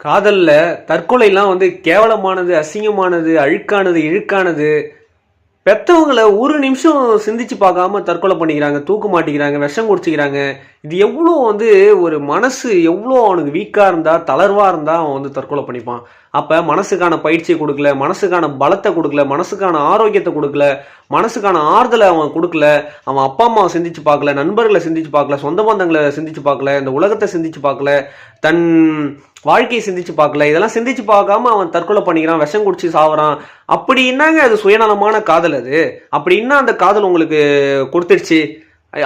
காதலில் தற்கொலைலாம் வந்து கேவலமானது அசிங்கமானது அழுக்கானது இழுக்கானது. பெற்றவங்களை ஒரு நிமிஷம் சிந்திச்சு பார்க்காம தற்கொலை பண்ணிக்கிறாங்க தூக்க மாட்டிக்கிறாங்க விஷம் குடிச்சிக்கிறாங்க. இது எவ்வளோ வந்து ஒரு மனசு எவ்வளோ அவனுக்கு வீக்காக இருந்தால் தளர்வாக இருந்தால் அவன் வந்து தற்கொலை பண்ணிப்பான். அப்போ மனசுக்கான பயிற்சியை கொடுக்கல மனசுக்கான பலத்தை கொடுக்கல மனசுக்கான ஆரோக்கியத்தை கொடுக்கல மனசுக்கான ஆறுதலை அவன் கொடுக்கல அவன் அப்பா அம்மாவை சிந்திச்சு பார்க்கல நண்பர்களை சிந்திச்சு பார்க்கல சொந்த பந்தங்களை சிந்திச்சு பார்க்கல இந்த உலகத்தை சிந்திச்சு பார்க்கல தன் வாழ்க்கையை சிந்திச்சு பார்க்கல. இதெல்லாம் சிந்திச்சு பார்க்காம அவன் தற்கொலை பண்ணிக்கிறான் விஷம் குடிச்சு சாவறான். அப்படி என்னங்க அது சுயநலமான காதல் அது? அப்படி என்ன அந்த காதல் உங்களுக்கு கொடுத்துடுச்சு?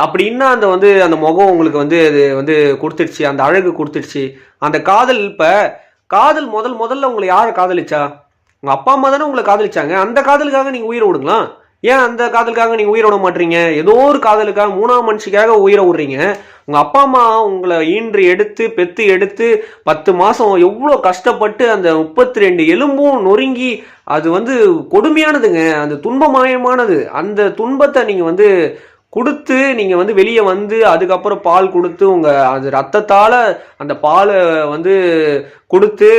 அப்படி என்ன அந்த வந்து அந்த முகம் உங்களுக்கு வந்து அது வந்து கொடுத்துடுச்சு? அந்த அழகு கொடுத்துடுச்சு? அந்த காதல் இப்போ காதல் முதல் முதல்ல உங்களை யாரை காதலிச்சா? உங்கள் அப்பா அம்மா தானே உங்களை காதலிச்சாங்க. அந்த காதலுக்காக நீங்கள் உயிரை விடுங்களா ஏன் அந்த காதலுக்காக நீங்க உயிரை விட மாட்டீங்க? ஏதோ ஒரு காதலுக்காக மூணாம் மனுஷிக்காக உயிரை விடுறீங்க. உங்க அப்பா அம்மா உங்களை ஈன்று எடுத்து பெத்து எடுத்து பத்து மாசம் எவ்வளோ கஷ்டப்பட்டு அந்த முப்பத்தி ரெண்டு எலும்பும் நொறுங்கி அது வந்து கொடுமையானதுங்க. அந்த துன்பமயமானது. அந்த துன்பத்தை நீங்க வந்து கொடுத்து நீங்கள் வந்து வெளியே வந்து அதுக்கப்புறம் பால் கொடுத்து உங்கள் அது ரத்தத்தால் அந்த பாலை வந்து கொடுத்து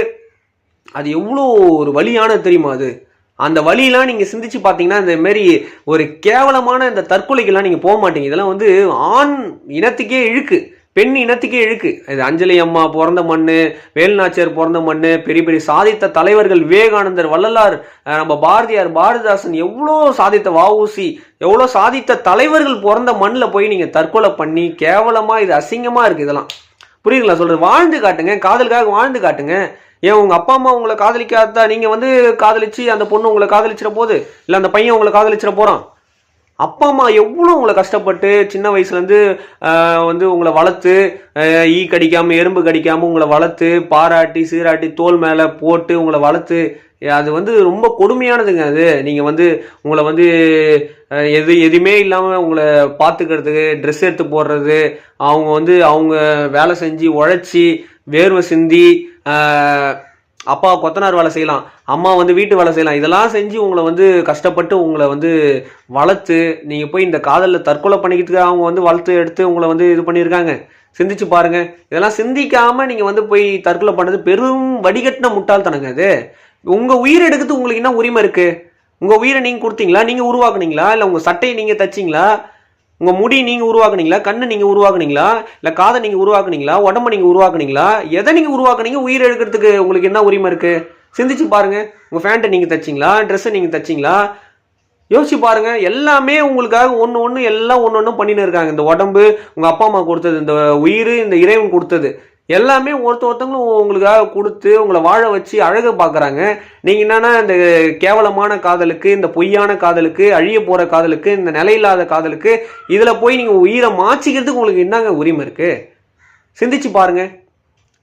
அது எவ்வளோ ஒரு வழியானது தெரியுமா அது? அந்த வழியெல்லாம் நீங்கள் சிந்திச்சு பார்த்தீங்கன்னா இந்த மாரி ஒரு கேவலமான இந்த தற்கொலைக்கெல்லாம் நீங்கள் போக மாட்டீங்க. இதெல்லாம் வந்து ஆண் இனத்துக்கே இழுக்கு. பெண் இனத்துக்கே இழுக்கு. இது அஞ்சலி அம்மா பிறந்த மண் வேலுநாச்சியார் பிறந்த மண் பெரிய பெரிய சாதித்த தலைவர்கள் விவேகானந்தர் வள்ளலார் நம்ம பாரதியார் பாரதிதாசன் எவ்வளோ சாதித்த வாவூசி எவ்வளோ சாதித்த தலைவர்கள் பிறந்த மண்ணில் போய் நீங்கள் தற்கொலை பண்ணி கேவலமாக இது அசிங்கமாக இருக்குது இதெல்லாம். புரியுதுங்களா? சொல்றது வாழ்ந்து காட்டுங்க காதலுக்காக வாழ்ந்து காட்டுங்க. ஏன் உங்க அப்பா அம்மா உங்களை காதலிக்காதா நீங்க வந்து காதலிச்சு அந்த பொண்ணு உங்களை காதலிச்சிட போகுது இல்ல அந்த பையன் உங்களை காதலிச்சிட போறான். அப்பா அம்மா எவ்வளோ உங்களை கஷ்டப்பட்டு சின்ன வயசுலேருந்து வந்து உங்களை வளர்த்து ஈ கடிக்காம எறும்பு கடிக்காம உங்களை வளர்த்து பாராட்டி சீராட்டி தோல் மேலே போட்டு உங்களை வளர்த்து அது வந்து ரொம்ப கொடுமையானதுங்க அது. நீங்கள் வந்து உங்களை வந்து எது எதுவுமே இல்லாமல் உங்களை பார்த்துக்கிறதுக்கு ட்ரெஸ் எடுத்து போடுறது அவங்க வந்து அவங்க வேலை செஞ்சு உழைச்சி வேர்வை சிந்தி அப்பா கொத்தனார் வேலை செய்யலாம் அம்மா வந்து வீட்டு வேலை செய்யலாம் இதெல்லாம் செஞ்சு உங்களை வந்து கஷ்டப்பட்டு உங்களை வந்து வளர்த்து நீங்கள் போய் இந்த காதலில் தற்கொலை பண்ணிக்கிறதுக்கு அவங்க வந்து வளர்த்து எடுத்து உங்களை வந்து இது பண்ணியிருக்காங்க. சிந்திச்சு பாருங்க. இதெல்லாம் சிந்திக்காமல் நீங்கள் வந்து போய் தற்கொலை பண்ணது பெரும் வடிகட்டின முட்டாள்தனங்க அது. உங்கள் உயிர் எடுக்கிறது உங்களுக்கு என்ன உரிமை இருக்குது உங்கள் உயிரை நீங்கள் கொடுத்தீங்களா? நீங்கள் உருவாக்குனீங்களா? இல்லை உங்கள் சட்டையை நீங்கள் தச்சிங்களா? உங்கள் முடி நீங்கள் உருவாக்குனீங்களா? கண்ணு நீங்கள் உருவாக்குனீங்களா? இல்லை காதை நீங்கள் உருவாக்குனீங்களா? உடம்பு நீங்கள் உருவாக்குனீங்களா? எதை நீங்கள் உருவாக்குனீங்க? உயிர் எடுக்கிறதுக்கு உங்களுக்கு என்ன உரிமை இருக்குது சிந்திச்சு பாருங்கள் உங்கள் ஃபேண்ட்டை நீங்கள் தச்சிங்களா? ட்ரெஸ்ஸை நீங்கள் தச்சிங்களா? யோசிச்சு பாருங்க. எல்லாமே உங்களுக்காக ஒன்று ஒன்று எல்லாம் ஒன்று ஒன்று பண்ணின்னு இருக்காங்க. இந்த உடம்பு உங்கள் அப்பா அம்மா கொடுத்தது இந்த உயிர் இந்த இறைவன் கொடுத்தது. எல்லாமே ஒருத்த ஒருத்தவங்களும் உங்களுக்காக கொடுத்து உங்களை வாழ வச்சு அழக பார்க்குறாங்க. நீங்கள் என்னன்னா இந்த கேவலமான காதலுக்கு இந்த பொய்யான காதலுக்கு அழிய போகிற காதலுக்கு இந்த நிலையில்லாத காதலுக்கு இதில் போய் நீங்கள் உயிரை மாச்சிக்கிறதுக்கு உங்களுக்கு என்னங்க உரிமை இருக்குது சிந்திச்சு பாருங்கள்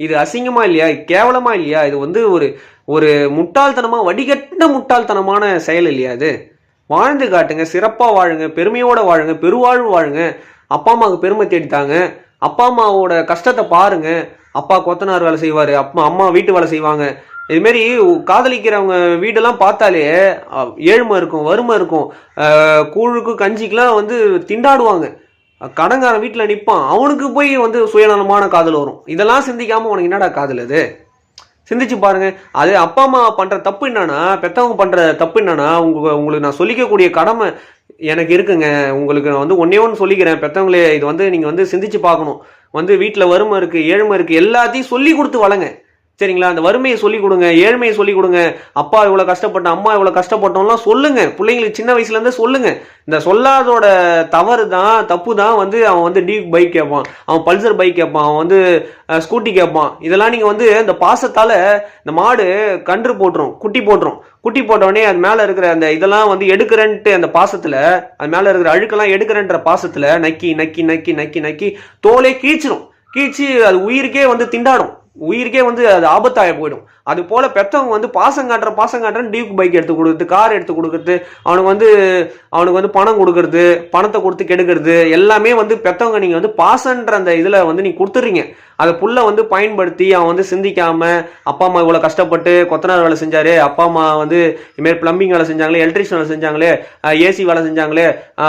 இது அசிங்கமாக இல்லையா? கேவலமாக இல்லையா? இது வந்து ஒரு ஒரு முட்டாள்தனமாக வடிகட்டின முட்டாள்தனமான செயல் இல்லையா இது? வாழ்ந்து காட்டுங்க சிறப்பாக வாழுங்க பெருமையோடு வாழுங்க பெருவாழ்வு வாழுங்க. அப்பா அம்மாவுக்கு பெருமை தேடித்தாங்க. அப்பா அம்மாவோட கஷ்டத்தை பாருங்க. அப்பா கொத்தனார் வேலை செய்வார் அப்பா அம்மா வீட்டு வேலை செய்வாங்க. இதுமாரி காதலிக்கிறவங்க வீடெல்லாம் பார்த்தாலே ஏழ்மை இருக்கும் வறுமை இருக்கும். கூழுக்கு கஞ்சிக்கெலாம் வந்து திண்டாடுவாங்க. கடங்காரன் வீட்டில் நிற்பான் அவனுக்கு போய் வந்து சுயநலமான காதல் வரும். இதெல்லாம் சிந்திக்காமல் உனக்கு என்னடா காதல் அது? சிந்திச்சு பாருங்க. அது அப்பா அம்மா பண்ணுற தப்பு என்னன்னா பெத்தவங்க பண்ணுற தப்பு என்னன்னா உங்க உங்களுக்கு நான் சொல்லிக்கக்கூடிய கடமை எனக்கு இருக்குங்க. உங்களுக்கு நான் வந்து ஒன்றே ஒன்று சொல்லிக்கிறேன். பெற்றவங்களே இது வந்து நீங்கள் வந்து சிந்திச்சு பார்க்கணும். வந்து வீட்டில் வறுமை இருக்குது ஏழ்மை இருக்குது எல்லாத்தையும் சொல்லி கொடுத்து வளங்க சரிங்களா? அந்த வறுமையை சொல்லிக் கொடுங்க ஏழ்மையை சொல்லிக் கொடுங்க. அப்பா இவ்வளோ கஷ்டப்பட்டோம் அம்மா இவ்வளோ கஷ்டப்பட்டோம்லாம் சொல்லுங்க. பிள்ளைங்களுக்கு சின்ன வயசுலேருந்தே சொல்லுங்க. இந்த சொல்லாதோட தவறு தான் தப்பு தான் வந்து அவன் வந்து டீப் பைக் கேட்பான் அவன் பல்சர் பைக் கேட்பான் அவன் வந்து ஸ்கூட்டி கேட்பான் இதெல்லாம் நீங்கள் வந்து இந்த பாசத்தால் இந்த மாடு கன்று போட்டுரும் குட்டி போட்டுரும். குட்டி போட்ட அது மேலே இருக்கிற அந்த இதெல்லாம் வந்து எடுக்கிறேன்ட்டு அந்த பாசத்தில் அது மேலே இருக்கிற அழுக்கெல்லாம் எடுக்கிறன்ற பாசத்தில் நக்கி நக்கி நக்கி நக்கி நக்கி தோலே கீச்சிரும். கீச்சு அது உயிருக்கே வந்து திண்டாடும். உயிருக்கே வந்து அது ஆபத்தாக போயிடும். அது போல் பெற்றவங்க வந்து பாசம் காட்டுற பாசம் காட்டுறன்னு டியூக் பைக் எடுத்து கொடுக்குறது கார் எடுத்து கொடுக்குறது அவனுக்கு வந்து அவனுக்கு வந்து பணம் கொடுக்கறது பணத்தை கொடுத்து கெடுக்கிறது எல்லாமே வந்து பெற்றவங்க நீங்கள் வந்து பாசன்ற அந்த இதில் வந்து நீங்கள் கொடுத்துட்றீங்க. அதை புள்ள வந்து பயன்படுத்தி அவன் வந்து சிந்திக்காமல் அப்பா அம்மா இவ்வளோ கஷ்டப்பட்டு கொத்தனார் வேலை செஞ்சார் அப்பா அம்மா வந்து இதுமாரி பிளம்பிங் வேலை செஞ்சாங்களே எலக்ட்ரிஷியன் வேலை செஞ்சாங்களே ஏசி வேலை செஞ்சாங்களே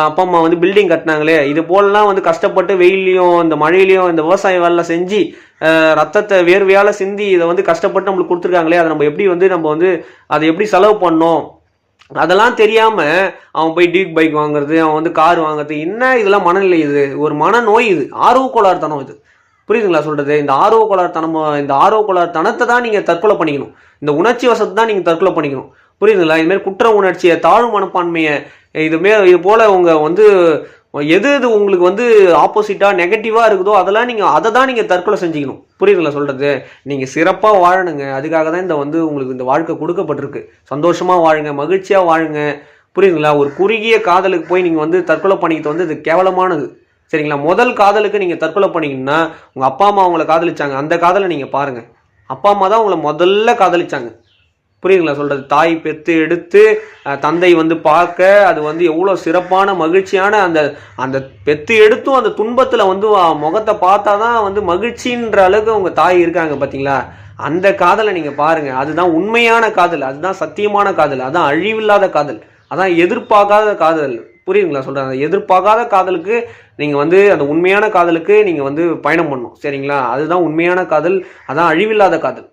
அப்பா அம்மா வந்து பில்டிங் கட்டினாங்களே இது போலலாம் வந்து கஷ்டப்பட்டு வெயிலையும் இந்த மழையிலையும் இந்த விவசாய வேலை செஞ்சு ரத்தத்தை வேர்வையால் சிந்தி இதை வந்து கஷ்டப்பட்டு நம்மளுக்கு கொடுத்துருக்காங்களே அதை நம்ம எப்படி வந்து நம்ம வந்து அதை எப்படி செலவு பண்ணோம்? அதெல்லாம் தெரியாமல் அவன் போய் டியூக் பைக் வாங்குறது அவன் வந்து கார் வாங்குறது என்ன இதெல்லாம் மனநிலை இது? ஒரு மனநோய் இது. ஆர்வ கோளாறுத்தனம் இது. புரியுதுங்களா சொல்கிறது இந்த ஆர்வ கோளாறுத்தனம் இந்த ஆர்வ கோளாறுத்தனத்தை தான் நீங்கள் தற்கொலை பண்ணிக்கணும். இந்த உணர்ச்சி வசத்தை தான் நீங்கள் தற்கொலை பண்ணிக்கணும். புரியுதுங்களா? இதுமாரி குற்ற உணர்ச்சியை தாழ்வு மனப்பான்மையை இதுமே இது போல் உங்கள் வந்து எது எது உங்களுக்கு வந்து ஆப்போசிட்டாக நெகட்டிவாக இருக்குதோ அதெல்லாம் நீங்கள் அதை தான் நீங்கள் தற்கொலை செஞ்சுக்கணும். புரியுதுங்களா சொல்கிறது நீங்கள் சிறப்பாக வாழணுங்க. அதுக்காக தான் இந்த வந்து உங்களுக்கு இந்த வாழ்க்கை கொடுக்கப்பட்டிருக்கு. சந்தோஷமாக வாழுங்க மகிழ்ச்சியாக வாழுங்க. புரியுதுங்களா? ஒரு குறுகிய காதலுக்கு போய் நீங்கள் வந்து தற்கொலை பண்ணிக்கிட்டு வந்து இது கேவலமானது. சரிங்களா? முதல் காதலுக்கு நீங்கள் தற்கொலை பண்ணிங்கன்னா உங்கள் அப்பா அம்மா அவங்கள காதலிச்சாங்க. அந்த காதலை நீங்கள் பாருங்கள் அப்பா அம்மா தான் உங்களை முதல்ல காதலிச்சாங்க. புரியுதுங்களா? சொல்கிறது தாய் பெற்று எடுத்து தந்தை வந்து பார்க்க அது வந்து எவ்வளோ சிறப்பான மகிழ்ச்சியான அந்த அந்த பெத்து எடுத்தும் அந்த துன்பத்தில் வந்து முகத்தை பார்த்தா தான் வந்து மகிழ்ச்சின்ற அளவுக்கு அவங்க தாய் இருக்காங்க பார்த்தீங்களா அந்த காதலை நீங்கள் பாருங்கள் அதுதான் உண்மையான காதல். அதுதான் சத்தியமான காதல். அதான் அழிவில்லாத காதல். அதான் எதிர்பார்க்காத காதல். புரியுதுங்களா? சொல்கிறேன் அந்த எதிர்பார்க்காத காதலுக்கு நீங்கள் வந்து அந்த உண்மையான காதலுக்கு நீங்கள் வந்து பயணம் பண்ணணும். சரிங்களா? அதுதான் உண்மையான காதல். அதான் அழிவில்லாத காதல்.